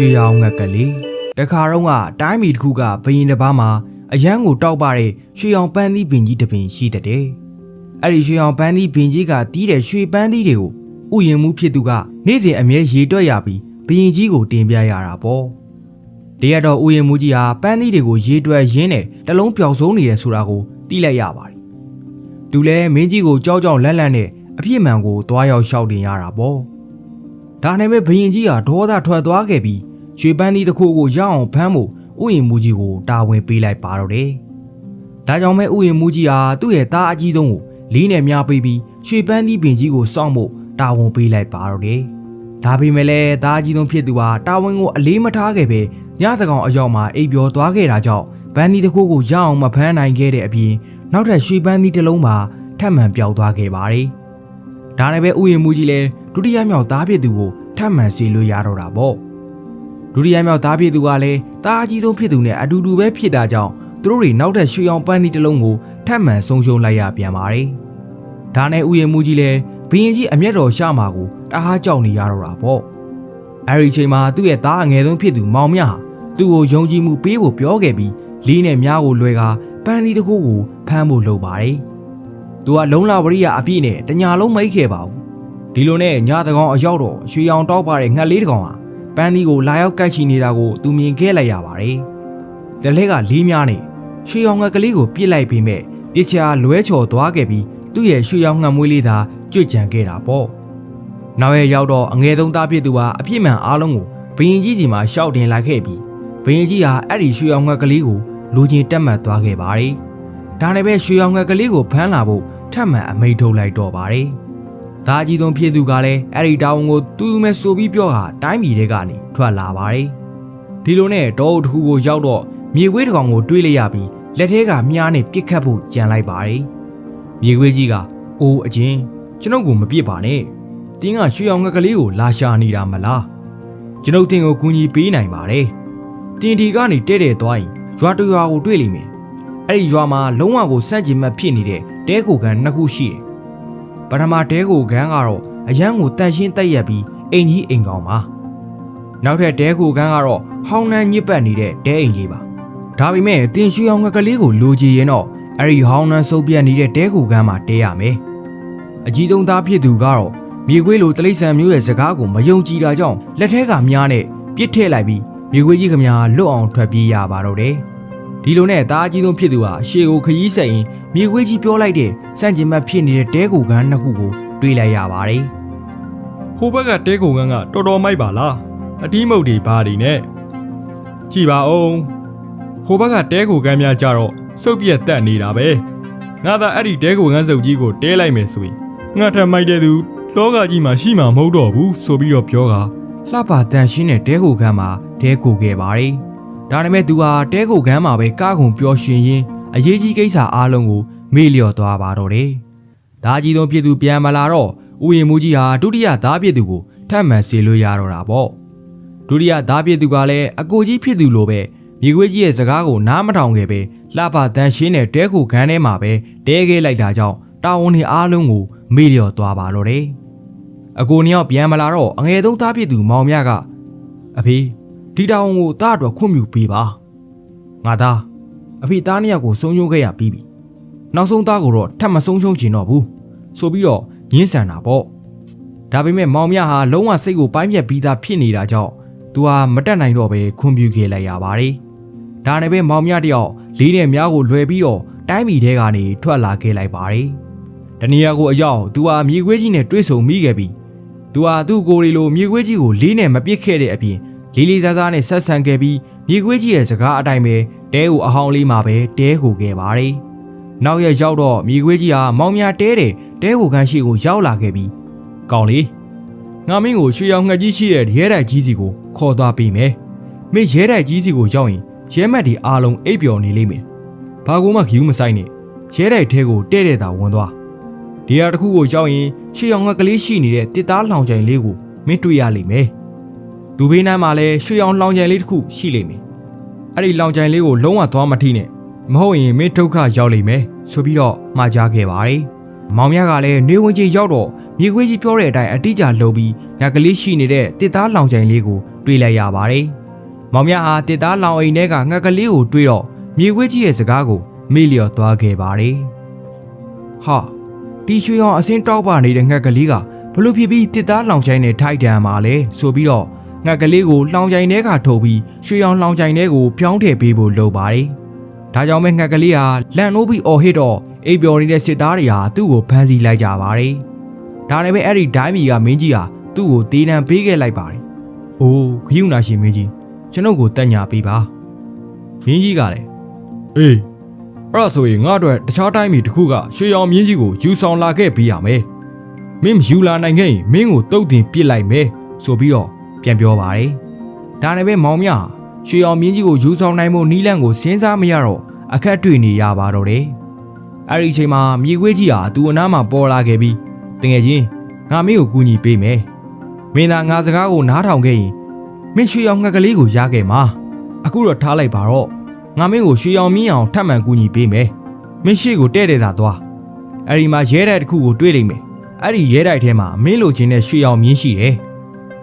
ရွှေရောင်ငက်ကလေးတခါတော့ကတိုင်းပြည်တစ်ခုကဘရင်တစ်ပါးမှာအရန်ကိုတောက်ပတဲ့ရွှေရောင်ပန်းသီးပင်ကြီးတစ်ပင်ရှိတဲ့တဲ့အဲ့ဒီရွှေရောင်ပန်းသီးပင်ကြီးကတီးတဲ့ရွှေပန်းသီးတွေကိုဥယျာဉ်မှုဖြစ်သူကနေ့စဉ်အမြဲရေတွက်ရပြီးဘရင်ကြီးကိုတင်ပြရတာပေါ့တရက်တော့ဥယျာဉ်မှုကြီးဟာပန်းသီးတွေကိုရေတွက်ရင်းနဲ့တလုံးပျောက်ဆုံးနေတယ်ဆိုတာကိုသိလိုက်ရပါတယ်သူလည်းမင်းကြီးကိုကြောက်ကြောက်လန့်လန့်နဲ့အပြစ်မှန်ကိုသွားရောက်ရှောက်တင်ရတာပေါ့ဒါနဲ့ပဲဘရင်ကြီးဟာဒေါသထွက်သွားခဲ့ပြီး ရွှေပန်းသီးတစ်ခုကိုရအောင်ဖမ်းဖို့ဥယျာဉ်မူကြီးကိုတာဝန်ပေးလိုက်ပါတော့တယ်။ဒါကြောင့်မဲဥယျာဉ်မူကြီးဟာသူ့ရဲ့သားအကြီးဆုံးကိုလေးနဲ့မြားပေးပြီးရွှေပန်းသီးပင်ကြီးကိုစောင့်ဖို့တာဝန်ပေးလိုက်ပါတော့တယ်။ဒါပေမဲ့လည်းသားအကြီးဆုံးဖြစ်သူဟာတာဝန်ကိုအလေးမထားခဲ့ပဲညသကောင်အရောက်မှာအိပ်ပျော်သွားခဲ့တာကြောင့်ပန်းသီးတစ်ခုကိုရအောင်မဖမ်းနိုင်ခဲ့တဲ့အပြင်နောက်ထပ်ရွှေပန်းသီးတစ်လုံးပါထပ်မံပျောက်သွားခဲ့ပါတယ်။ဒါနဲ့ပဲဥယျာဉ်မူကြီးလည်းဒုတိယမြောက်သားဖြစ်သူကိုထပ်မံစီလို့ရတော့တာပေါ့ ဒုတိယမြောက်သားဖြစ်သူကလည်းသားအကြီးဆုံးဖြစ်သူနဲ့အတူတူပဲဖြစ်တာကြောင့်သူတို့တွေနောက်ထပ်ရွှေအောင်ပန်းသီးတစ်လုံးကိုထပ်မံဆုံးရှုံးလိုက်ရပြန်ပါတယ်ဒါနဲ့ဥယျာဉ်မူကြီးလည်းဘရင်ကြီးအမျက်တော်ရှာမှာကိုတအားကြောက်နေရတော့တာပေါ့အဲဒီအချိန်မှာသူ့ရဲ့သားအငယ်ဆုံးဖြစ်သူမောင်မြဟာသူ့ကိုယုံကြည်မှုပေးဖို့ပြောခဲ့ပြီးလေးနဲ့မြားကိုလွဲကာပန်းသီးတစ်ခုကိုဖမ်းဖို့လုပ်ပါတယ်သူကလုံလာဝရိယအပြည့်နဲ့တညာလုံးမိတ်ခဲ့ပါဘူးဒီလိုနဲ့ညတကောင်အရောက်တော့ရွှေရောင်တောက်ပါတဲ့ငှက်လေးတကောင်ဟာ ပန်းသီးကိုလာရောက်ကိုက်ချီနေတာကိုသူမြင်ခဲ့လိုက်ရပါတယ်လက်လက်ကလေးများနဲ့ရွှေရောင်ငှက်ကလေးကိုပြစ်လိုက်ပြီးမဲ့ပြစ်ချာလွဲချော်သွားခဲ့ပြီးသူ့ရဲ့ရွှေရောင်ငှက်မွေးလေးသာကြွကြံခဲ့တာပေါ့နောက်ရဲ့ရောက်တော့အငယ်ဆုံးသားဖြစ်သူဟာအပြစ်မှန်အားလုံးကိုဘရင်ကြီးစီမှာရှောက်တင်လာခဲ့ပြီးဘရင်ကြီးဟာအဲ့ဒီရွှေရောင်ငှက်ကလေးကိုလူချင်းတက်မှတ်သွားခဲ့ပါတယ်ဒါနဲ့ပဲရွှေရောင်ငယ်ကလေးကိုဖမ်းလာဖို့ထပ်မံအမိန့်ထုတ်လိုက်တော့ပါတယ်။ ဒါအကြီးဆုံးဖြစ်သူကလည်းအဲ့ဒီတောင်းကိုသူ့မဲ့ဆိုပြီးပြောဟာတိုင်းပြည်တွေကနေထွက်လာပါတယ်။ဒီလိုနဲ့တောအုပ်တစ်ခုကိုရောက်တော့မြေခွေးတစ်ကောင်ကိုတွေးလိုက်ရပြီးလက်ထဲကမြားနဲ့ပြစ်ခတ်ဖို့ကြံလိုက်ပါတယ်။မြေခွေးကြီးကအိုးအချင်းကျွန်ုပ်ကိုမပြစ်ပါနဲ့။တင်းကရွှေရောင်ငယ်ကလေးကိုလာရှာနေတာမလား။ကျွန်ုပ်တင်းကိုကူညီပေးနိုင်ပါတယ်။တင်းဒီကနေတဲ့တဲ့သွားရင်ရွာတရွာကိုတွေ့လိမ့်မယ်။အဲ့ဒီရွာမှာလုံးဝကိုစန့်ကျင်မဲ့ဖြစ်နေတဲ့တဲကိုကန်နှစ်ခုရှိတယ်။ ပထမတဲကိုကန်ကတော့အရန်ကိုတန်ရှင်းတက်ရက်ပြီးအိမ်ကြီးအိမ်ကောင်ပါ။နောက်ထပ်တဲကိုကန်ကတော့ဟောင်းနှမ်းညစ်ပတ်နေတဲ့တဲအိမ်လေးပါ။ဒါပေမဲ့တင်ရွှေအောင်ငကလေးကိုလိုချင်ရင်တော့အဲ့ဒီဟောင်းနှမ်းစုပ်ပြတ်နေတဲ့တဲကိုကန်မှာတဲရမယ်။အကြီးဆုံးသားဖြစ်သူကတော့မြေခွေးလိုတလိษံမျိုးရဲ့စကားကိုမယုံကြည်တာကြောင့်လက်ထဲကမြားနဲ့ပြစ်ထည့်လိုက်ပြီးမြေခွေးကြီးကများလွတ်အောင်ထွက်ပြေးရပါတော့တယ်။ ဒီလိုနဲ့တားအကြီးဆုံးဖြစ်သူဟာရှေကိုခရီးဆက်ရင်မြေခွေးကြီးပြောလိုက်တဲ့စန့်ကျင်ဘက်ဖြစ်နေတဲ့တဲကိုကန်းနှစ်ခုကိုတွေးလိုက်ရပါတယ်ဟိုဘက်ကတဲကုန်ကန်းကတော်တော်မိုက်ပါလားအတီးမုတ်တွေဘာတွေနဲ့ကြည်ပါအောင်ဟိုဘက်ကတဲကိုကန်းများကြတော့စုပ်ပြက်တက်နေတာပဲငါသာအဲ့ဒီတဲကိုကန်းစုပ်ကြီးကိုတဲလိုက်မယ်ဆိုရင်ငါထက်မိုက်တဲ့သူလောကကြီးမှာရှိမှာမဟုတ်တော့ဘူးဆိုပြီးတော့ပြောတာ။လှပတန်ရှင်းတဲ့တဲကိုကန်းမှာတဲကိုခဲ့ပါတယ်။ ဒါနဲ့မဲ့သူဟာတဲကိုကန်းမှာပဲကားကုန်ပျော်ရွှင်ရင်းအရေးကြီးကိစ္စအားလုံးကိုမေ့လျော့သွားပါတော့တယ်။ဒါကြီးဆုံးဖြစ်သူပြန်မလာတော့ဥယျာဉ်မူကြီးဟာဒုတိယသားဖြစ်သူကိုထပ်မံဆေလို့ရတော့တာပေါ့။ဒုတိယသားဖြစ်သူကလည်းအကိုကြီးဖြစ်သူလိုပဲမြေခွေးကြီးရဲ့စကားကိုနားမထောင်ခဲ့ပဲလှပတန်ရှင်းတဲ့တဲကိုကန်းထဲမှာပဲတဲခဲ့လိုက်တာကြောင့်တာဝန်တွေအားလုံးကိုမေ့လျော့သွားပါတော့တယ်။အကိုနှစ်ယောက်ပြန်မလာတော့အငယ်ဆုံးသားဖြစ်သူမောင်မြကအဖေ ဒီတောင်ကိုသားအတွက်ခွင့်ပြုပေးပါငါသားအဖေသားနှစ်ယောက်ကိုဆုံးရှုံးခဲ့ရပြီးပြီနောက်ဆုံးသားကိုတော့ထပ်မဆုံးရှုံးချင်တော့ဘူးဆိုပြီးတော့ညှင်းဆန်တာပေါ့ဒါပေမဲ့မောင်မြဟာလုံးဝစိတ်ကိုပိုင်းပြက်ပြီးသားဖြစ်နေတာကြောင့်သူဟာမတက်နိုင်တော့ပဲခွင့်ပြုခဲ့လိုက်ရပါတယ်ဒါနဲ့ပဲမောင်မြတယောက်လေးနဲ့မြားကိုလွှဲပြီးတော့တိုင်းပြည်ထဲကနေထွက်လာခဲ့လိုက်ပါတယ်တနည်းအားကိုအရောက်သူဟာမြေခွေးကြီးနဲ့တွေ့ဆုံမိခဲ့ပြီးသူဟာသူ့ကိုယ်ရီလိုမြေခွေးကြီးကိုလေးနဲ့မပစ်ခဲ့တဲ့အပြင် လေးလေးစားစားနဲ့ဆက်ဆံခဲ့ပြီးမြေခွေးကြီးရဲ့စကားအတိုင်းပဲတဲကိုအဟောင်းလေးမှာပဲတဲကိုခဲ့ပါတယ်။နောက်ရက်ရောက်တော့မြေခွေးကြီးဟာမောင်မြတဲတဲ့တဲကိုခန်းရှိကိုရောက်လာခဲ့ပြီးကောင်းလေငါမင်းကိုရွှေရောင်ငှက်ကြီးရှိတဲ့ရဲတိုက်ကြီးစီကိုခေါ်သွားပေးမယ်။မင်းရဲတိုက်ကြီးစီကိုရောက်ရင်ရဲမက်ဒီအားလုံးအိပ်ပျော်နေလိမ့်မယ်။ဘာကူမှဂယူးမဆိုင်နဲ့ရဲတိုက်ထဲကိုတဲ့တဲ့တာဝင်သွား။ဒီဟာတစ်ခုကိုရောက်ရင်ရှေ့အောင်ငှက်ကလေးရှိနေတဲ့တစ်သားလောင်ချိုင်လေးကိုမင်းတွေ့ရလိမ့်မယ်။ ဒူဘေးနားမှာလည်းရွှေအောင်လောင်ချိုင်လေးတစ်ခုရှိလိမ့်မယ်။အဲ့ဒီလောင်ချိုင်လေးကိုလုံးဝသွားမထိနဲ့မဟုတ်ရင်မင်းဒုက္ခရောက်လိမ့်မယ်ဆိုပြီးတော့မှာကြားခဲ့ပါတယ်။မောင်မြကလည်းနေဝင်ကြီးရောက်တော့မြေခွေးကြီးပြောတဲ့အတိုင်းအတိအကျလုပ်ပြီးညကလေးရှိနေတဲ့တစ်သားလောင်ချိုင်လေးကိုတွေ့လိုက်ရပါတယ်။မောင်မြဟာတစ်သားလောင်အိမ်ထဲကငှက်ကလေးကိုတွေ့တော့မြေခွေးကြီးရဲ့စကားကိုမေ့လျော့သွားခဲ့ပါတယ်။ဟာတီရွှေအောင်အစင်းတောက်ပါနေတဲ့ငှက်ကလေးကဘလို့ဖြစ်ပြီးတစ်သားလောင်ချိုင်းနဲ့ထိုက်တန်မှာလဲဆိုပြီးတော့ ငှက်ကလေးကိုလောင်ချိုင်းထဲကထုတ်ပြီးရွှေအောင်လောင်ချိုင်းထဲကိုပြောင်းထည့်ပေးဖို့လုပ်ပါတယ်။ဒါကြောင့်ပဲငှက်ကလေးဟာလန်နိုးပြီးအော်ဟစ်တော့အိပ်ပျော်နေတဲ့စစ်သားတွေဟာသူ့ကိုဖမ်းဆီးလိုက်ကြပါတယ်။ဒါနဲ့ပဲအဲ့ဒီဒိုင်းမီကမင်းကြီးဟာသူ့ကိုတေးတံပေးခဲ့လိုက်ပါတယ်။အိုးခရုဏာရှင်မင်းကြီးကျွန်ုပ်ကိုတက်ညာပေးပါ။မင်းကြီးကလည်းအေးအဲ့ဒါဆိုရင်ငါအတွက်တခြားတိုင်းပြည်တစ်ခုကရွှေရောင်မြင်းကြီးကိုယူဆောင်လာခဲ့ပေးရမယ်မင်းမယူလာနိုင်ခဲ့ရင်မင်းကိုတုတ်တင်ပစ်လိုက်မယ်ဆိုပြီးတော့ ပြန်ပြောပါတယ်။ဒါနဲ့ပဲမောင်မြရွှေအောင်မြင်းကြီးကိုယူဆောင်နိုင်မှုနီးလန့်ကိုစဉ်းစားမရတော့အခက်တွေ့နေရပါတော့တယ်။အဲ့ဒီအချိန်မှာမြေခွေးကြီးဟာသူ့အနားမှာပေါ်လာခဲ့ပြီးတကယ်ချင်းငါမင်းကိုကူညီပေးမယ်။မင်းသာငါစကားကိုနားထောင်ခဲ့ရင်မင်းရွှေအောင်ငှက်ကလေးကိုရခဲ့မှာ။အခုတော့ထားလိုက်ပါတော့ငါမင်းကိုရွှေအောင်မြင်းအောင်ထပ်မံကူညီပေးမယ်။မင်းရှေ့ကိုတဲ့တဲ့သာသွား။အဲ့ဒီမှာရဲတိုက်တစ်ခုကိုတွေ့လိမ့်မယ်။အဲ့ဒီရဲတိုက်ထဲမှာမင်းလိုချင်တဲ့ရွှေအောင်မြင်းရှိတယ်။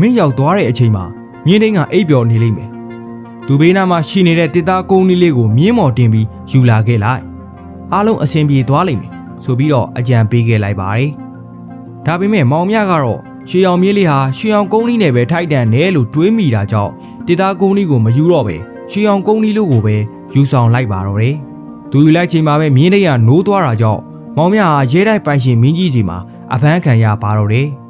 မင်းရောက်သွားတဲ့အချိန်မှာမြင်းတင်းကအိပ်ပျော်နေလိမ့်မယ်။သူဘေးနားမှာရှိနေတဲ့တစ်သားကုန်းလေးလေးကိုမြင်းမော်တင်ပြီးယူလာခဲ့လိုက်။အားလုံးအဆင်ပြေသွားလိမ့်မယ်ဆိုပြီးတော့အကြံပေးခဲ့လိုက်ပါတယ်။ဒါပေမဲ့မောင်မြကတော့ရွှေအောင်မြင်းလေးဟာရွှေအောင်ကုန်းလေးနဲ့ပဲထိုက်တန်တယ်လို့တွေးမိတာကြောင့်တစ်သားကုန်းလေးကိုမယူတော့ပဲရွှေအောင်ကုန်းလေးလို့ကိုပဲယူဆောင်လိုက်ပါတော့တယ်။သူယူလိုက်ချိန်မှာပဲမြင်းတင်းကနိုးသွားတာကြောင့်မောင်မြဟာရဲတိုက်ပိုင်ရှင်မင်းကြီးစီမှာအဖမ်းခံရပါတော့တယ်။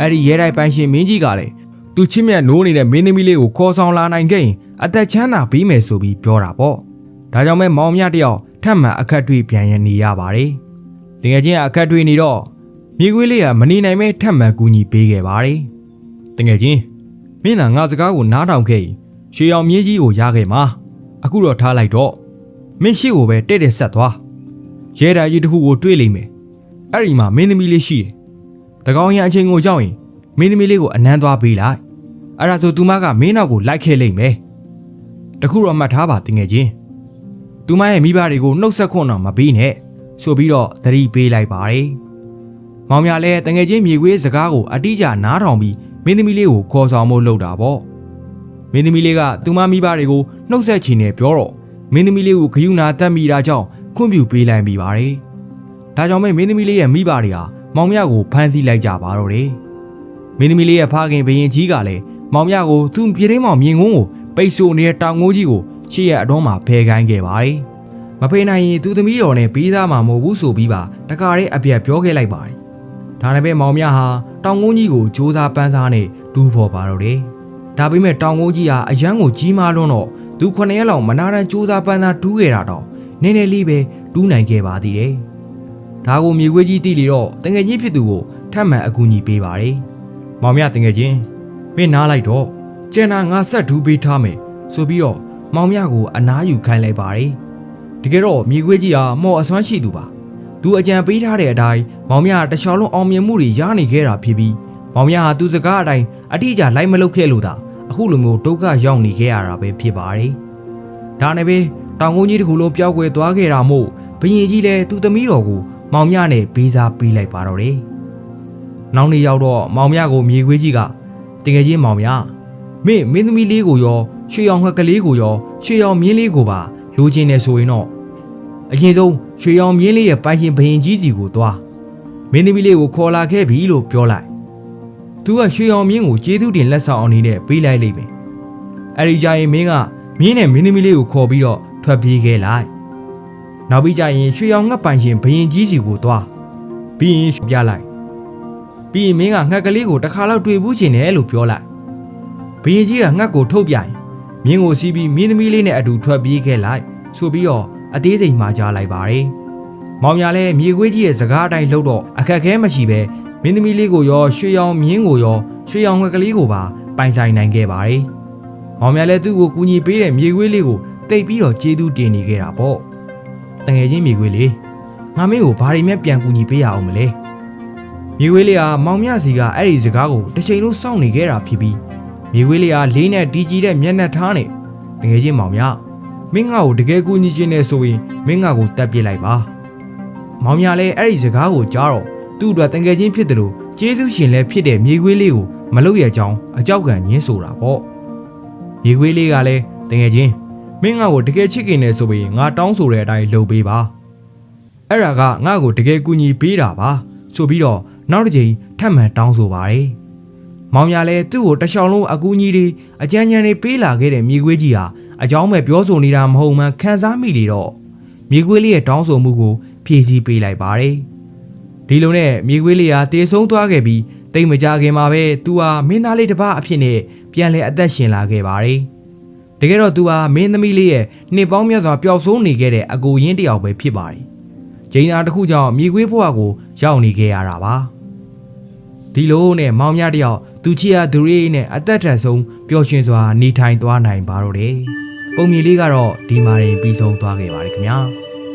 အဲ့ဒီရဲတိုက်ပိုင်ရှင်မင်းကြီးကလည်းသူချစ်မြတ်နိုးနေတဲ့မင်းသမီးလေးကိုခေါ်ဆောင်လာနိုင်ခဲ့ရင်အသက်ချမ်းသာပေးမယ်ဆိုပြီးပြောတာပေါ့။ဒါကြောင့်မဲမောင်မြတယောက်ထပ်မံအခက်တွေ့ပြန်ရနေရပါတယ်။တကယ်ချင်းအခက်တွေ့နေတော့မြေခွေးလေးကမနေနိုင်မဲထပ်မံကူညီပေးခဲ့ပါတယ်။တကယ်ချင်းမင်းသာငါစကားကိုနားထောင်ခဲ့ရင်ရွှေအောင်မြင်းကြီးကိုရခဲ့မှာအခုတော့ထားလိုက်တော့မင်းရှိကိုပဲတဲ့တဲ့ဆက်သွားရဲတာကြီးတစ်ခုကိုတွေ့လိမ့်မယ်။အဲ့ဒီမှာမင်းသမီးလေးရှိတယ်။ တကောင်ရံအချိန်ကိုကြောက်ရင်မင်းသမီးလေးကိုအနမ်းသွားပေးလိုက်အဲ့ဒါဆိုသူမကမင်းနောက်ကိုလိုက်ခဲ့လိမ့်မယ်တခုတော့မှတ်ထားပါတငယ်ချင်းသူမရဲ့မိဘတွေကိုနှုတ်ဆက်ခွန်းတော့မပေးနဲ့ဆိုပြီးတော့သတိပေးလိုက်ပါတယ်မောင်မြလည်းတငယ်ချင်းမြေခွေးစကားကိုအတိအကျနားထောင်ပြီးမင်းသမီးလေးကိုခေါ်ဆောင်ဖို့လုပ်တာပေါ့မင်းသမီးလေးကသူမမိဘတွေကိုနှုတ်ဆက်ချင်တယ်ပြောတော့မင်းသမီးလေးကိုဂယုဏတက်မိတာကြောင့်ခွင့်ပြုပေးလိုက်မိပါတယ်ဒါကြောင့်မင်းသမီးလေးရဲ့မိဘတွေဟာ မောင်မြကိုဖမ်းဆီးလိုက်ကြပါတော့တယ်။မင်းသမီးလေးရဲ့ဖခင်ဘရင်ကြီးကလည်းမောင်မြကိုသူ့ပြေးရင်းမောင်မြင်ကုန်းကိုပိတ်ဆို့နေတဲ့တောင်ငိုးကြီးကိုရှေ့ရအတော်မှာဖယ်ခိုင်းခဲ့ပါတယ်။မဖေးနိုင်ရင်သူသမီးတော်နဲ့ပေးသားမှာမဟုတ်ဘူးဆိုပြီးပါတကားရဲအပြက်ပြောခဲ့လိုက်ပါတယ်။ဒါနဲ့ပဲမောင်မြဟာတောင်ငိုးကြီးကိုစူးစမ်းပန်းစားနဲ့ဒူးဖော်ပါတော့တယ်။ဒါပေမဲ့တောင်ငိုးကြီးဟာအရန်ကိုကြီးမားလွန်းတော့သူခုနှစ်ရက်လောက်မနာတမ်းစူးစမ်းပန်းစားဒူးခဲ့တာတော့နည်းနည်းလေးပဲဒူးနိုင်ခဲ့ပါသေးတယ်။ ဒါကိုမြေခွေးကြီးတိလီတော့တငယ်ချင်းဖြစ်သူကိုထပ်မံအကူအညီပေးပါတယ်။မောင်မြတငယ်ချင်းမင်းနားလိုက်တော့ကျန်တာငါဆက်ဒူးပေးထားမယ်ဆိုပြီးတော့မောင်မြကိုအနားယူခိုင်းလိုက်ပါတယ်။တကယ်တော့မြေခွေးကြီးဟာမော်အစွမ်းရှိသူပါ။သူအကြံပေးထားတဲ့အတိုင်းမောင်မြတခြားလုံးအောင်မြင်မှုတွေရနေခဲ့တာဖြစ်ပြီးမောင်မြဟာသူစကားအတိုင်းအတိအကျလိုက်မလုပ်ခဲ့လို့သာအခုလိုမျိုးဒုက္ခရောက်နေခဲ့ရတာပဲဖြစ်ပါတယ်။ဒါနဲ့ပဲတောင်ကုန်းကြီးတစ်ခုလုံးပျောက်ကွယ်သွားခဲ့တာမို့ဘရင်ကြီးလည်းသူ့သမီးတော်ကို မောင်မြနဲ့ပေးစားပေးလိုက်ပါတော့တယ်။နောက်နေ့ရောက်တော့မောင်မြကိုမြေခွေးကြီးကတကယ်ကြီးမောင်မြမင်းမင်းသမီးလေးကိုရောရွှေရောင်ဟက်ကလေးကိုရောရွှေရောင်မြင်းလေးကိုပါလိုချင်နေဆိုရင်တော့အရင်ဆုံးရွှေရောင်မြင်းလေးရဲ့ပိုင်ရှင်ဘရင်ကြီးစီကိုသွားမင်းသမီးလေးကိုခေါ်လာခဲ့ပြီလို့ပြောလိုက်။သူကရွှေရောင်မြင်းကိုကျေးဇူးတင်လက်ဆောင်အောင်နေတဲ့ပေးလိုက်လိမ့်မယ်။အဲဒီကြရင်မင်းကမြင်းနဲ့မင်းသမီးလေးကိုခေါ်ပြီးတော့ထွက်ပြေးခဲ့လိုက်။ နောက်ပြီးကြရင်ရွှေရောင်ငှက်ပိုင်ရှင်ဘရင်ကြီးစီကိုသွားပြီးရင်ပြလိုက်။ပြီးရင်မင်းကငှက်ကလေးကိုတစ်ခါတော့တွေ့ဘူးချင်တယ်လို့ပြောလိုက်။ဘရင်ကြီးကငှက်ကိုထုတ်ပြရင်မြင်းကိုစီးပြီးမင်းသမီးလေးနဲ့အတူထွက်ပြေးခဲ့လိုက်ဆိုပြီးတော့အသေးစိမ်မှာကြားလိုက်ပါတယ်။မောင်မြလည်းမြေခွေးကြီးရဲ့စကားအတိုင်းလှုပ်တော့အခက်အခဲမရှိပဲမင်းသမီးလေးကိုရောရွှေရောင်မြင်းကိုရောရွှေရောင်ငှက်ကလေးကိုပါပိုင်ဆိုင်နိုင်ခဲ့ပါတယ်။မောင်မြလည်းသူ့ကိုကူညီပေးတဲ့မြေခွေးလေးကိုတိတ်ပြီးတော့ကျေးဇူးတင်နေခဲ့တာပေါ့ တငယ်ချင်းမြေခွေးလေးငါမင်းကိုဘာတွေမှပြန်ကူညီပေးရအောင်မလဲမြေခွေးလေးကမောင်မြစီကအဲ့ဒီစကားကိုတစ်ချိန်လုံးစောင့်နေခဲ့တာဖြစ်ပြီးမြေခွေးလေးကလေးနဲ့တီးကြီးတဲ့မျက်နှာထားနဲ့တငယ်ချင်းမောင်မြမင်းငါ့ကိုတကယ်ကူညီခြင်းနဲ့ဆိုရင်မင်းငါ့ကိုတတ်ပြစ်လိုက်ပါမောင်မြလည်းအဲ့ဒီစကားကိုကြားတော့သူ့အတွက်တငယ်ချင်းဖြစ်တယ်လို့ကျေးဇူးရှင်လည်းဖြစ်တဲ့မြေခွေးလေးကိုမလုပ်ရကြောင်းအကြောက်ကညင်းဆိုတာပေါ့မြေခွေးလေးကလည်းတကယ်ချင်း မင်းငါ့ကိုတကယ်ချစ်ခင်နေဆိုပြီးငါတောင်းဆိုတဲ့အတိုင်းလုပ်ပေးပါအဲ့ဒါကငါ့ကိုတကယ်ကူညီပေးတာပါဆိုပြီးတော့နောက်တစ်ချိန်ထပ်မံတောင်းဆိုပါတယ်မောင်မြလည်းသူ့ကိုတစ်ချောင်းလုံးအကူအညီတွေအကြမ်းကြမ်းတွေပေးလာခဲ့တဲ့မြေခွေးကြီးဟာအကြောင်းမဲ့ပြောဆိုနေတာမဟုတ်မှန်ခံစားမိလေတော့မြေခွေးလေးရဲ့တောင်းဆိုမှုကိုဖြည့်ဆည်းပေးလိုက်ပါတယ်ဒီလိုနဲ့မြေခွေးလေးဟာတေဆုံးသွားခဲ့ပြီးတိတ်မကြခင်မှာပဲသူဟာမင်းသားလေးတစ်ပါးအဖြစ်နဲ့ပြန်လဲအသက်ရှင်လာခဲ့ပါတယ် တကယ်တော့သူဟာမင်းသမီးလေးရဲ့နှစ်ပေါင်းများစွာပျောက်ဆုံးနေခဲ့တဲ့အကိုရင်းတစ်ယောက်ပဲဖြစ်ပါတယ်ဂျိန်းသာတစ်ခုကြောင့်မြေခွေးဘဝကိုရောက်နေခဲ့ရတာပါဒီလိုနဲ့မောင်မြတယောက်သူချီယာသူရေးနဲ့အသက်ထက်ဆုံးပျော်ရွှင်စွာနေထိုင်သွားနိုင်ပါတော့တယ်ပုံမြင်လေးကတော့ဒီမှာရင်ပြီးဆုံးသွားခဲ့ပါတယ်ခင်ဗျာ